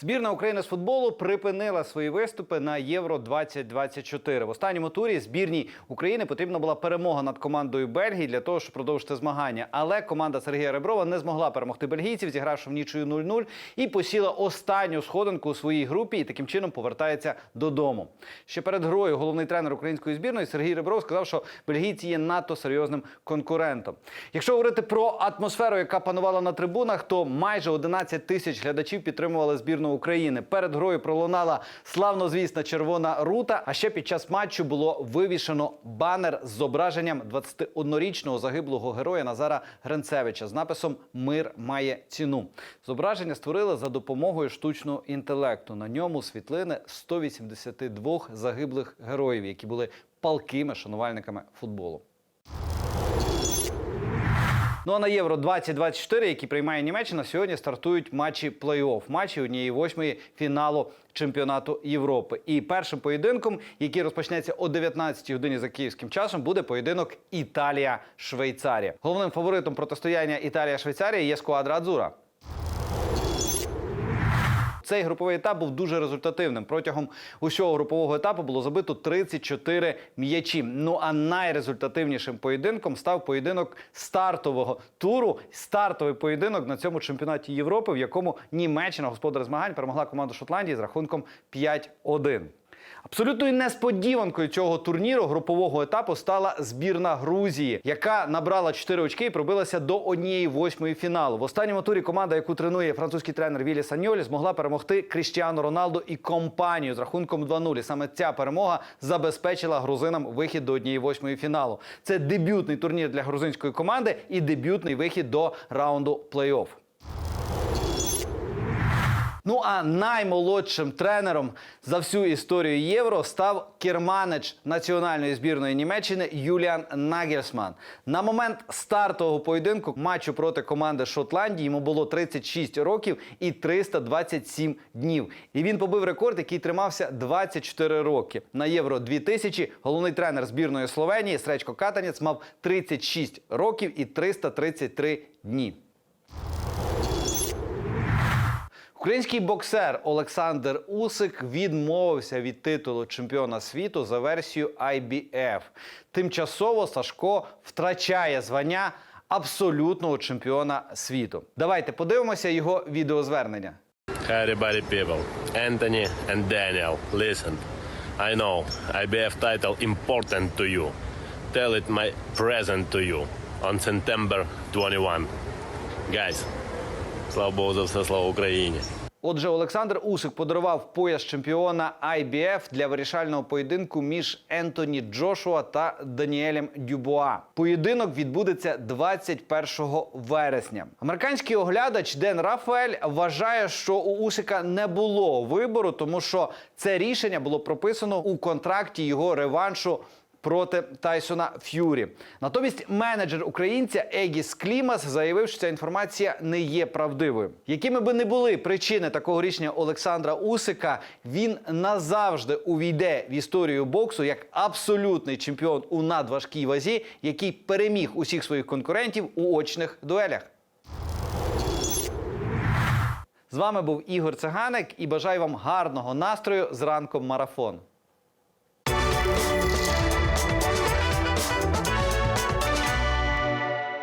Збірна України з футболу припинила свої виступи на Євро 2024 В останньому турі збірній України потрібна була перемога над командою Бельгії для того, щоб продовжити змагання. Але команда Сергія Реброва не змогла перемогти бельгійців, зігравши в нічию 0-0 і посіла останню сходинку у своїй групі і таким чином повертається додому. Ще перед грою головний тренер української збірної Сергій Ребров сказав, що бельгійці є надто серйозним конкурентом. Якщо говорити про атмосферу, яка панувала на трибунах, то майже 11 тисяч глядачів підтримували збірну України. Перед грою пролунала славнозвісна червона рута. А ще під час матчу було вивішено банер з зображенням 21-річного загиблого героя Назара Гринцевича з написом Мир має ціну. Зображення створили за допомогою штучного інтелекту. На ньому світлини 182 загиблих героїв, які були палкими шанувальниками футболу. Ну а на Євро 2024, які приймає Німеччина, сьогодні стартують матчі плей-офф, матчі однієї восьмої фіналу чемпіонату Європи. І першим поєдинком, який розпочнеться о 19 годині за київським часом, буде поєдинок Італія-Швейцарія. Головним фаворитом протистояння Італія-Швейцарія є сквадра Адзура. Цей груповий етап був дуже результативним. Протягом усього групового етапу було забито 34 м'ячі. Ну а найрезультативнішим поєдинком став поєдинок стартового туру. Стартовий поєдинок на цьому чемпіонаті Європи, в якому Німеччина, господар змагань, перемогла команду Шотландії з рахунком 5-1. Абсолютною несподіванкою цього турніру групового етапу стала збірна Грузії, яка набрала 4 очки і пробилася до однієї восьмої фіналу. В останньому турі команда, яку тренує французький тренер Вілі Саньолі, змогла перемогти Кріштіану Роналду і компанію з рахунком 2-0. І Саме ця перемога забезпечила грузинам вихід до однієї восьмої фіналу. Це дебютний турнір для грузинської команди і дебютний вихід до раунду плей-офф. Ну а наймолодшим тренером за всю історію євро став керманич національної збірної Німеччини Юліан Нагельсман. На момент стартового поєдинку матчу проти команди Шотландії йому було 36 років і 327 днів. І він побив рекорд, який тримався 24 роки. На євро 2000 головний тренер збірної Словенії Сречко Катанець мав 36 років і 333 дні. Український боксер Олександр Усик відмовився від титулу чемпіона світу за версією IBF. Тимчасово Сашко втрачає звання абсолютного чемпіона світу. Давайте подивимося його відеозвернення. Hi, everybody, people. Anthony and Daniel, listen. I know IBF title important to you. Tell it my present to you on September 21. Guys, слава Богу за все, слава Україні. Отже, Олександр Усик подарував пояс чемпіона IBF для вирішального поєдинку між Ентоні Джошуа та Даніелем Дюбуа. Поєдинок відбудеться 21 вересня. Американський оглядач Ден Рафаель вважає, що у Усика не було вибору, тому що це рішення було прописано у контракті його реваншу проти Тайсона Ф'юрі. Натомість менеджер українця Егіс Клімас заявив, що ця інформація не є правдивою. Якими би не були причини такого рішення Олександра Усика, він назавжди увійде в історію боксу як абсолютний чемпіон у надважкій вазі, який переміг усіх своїх конкурентів у очних дуелях. З вами був Ігор Циганик і бажаю вам гарного настрою з ранком марафон.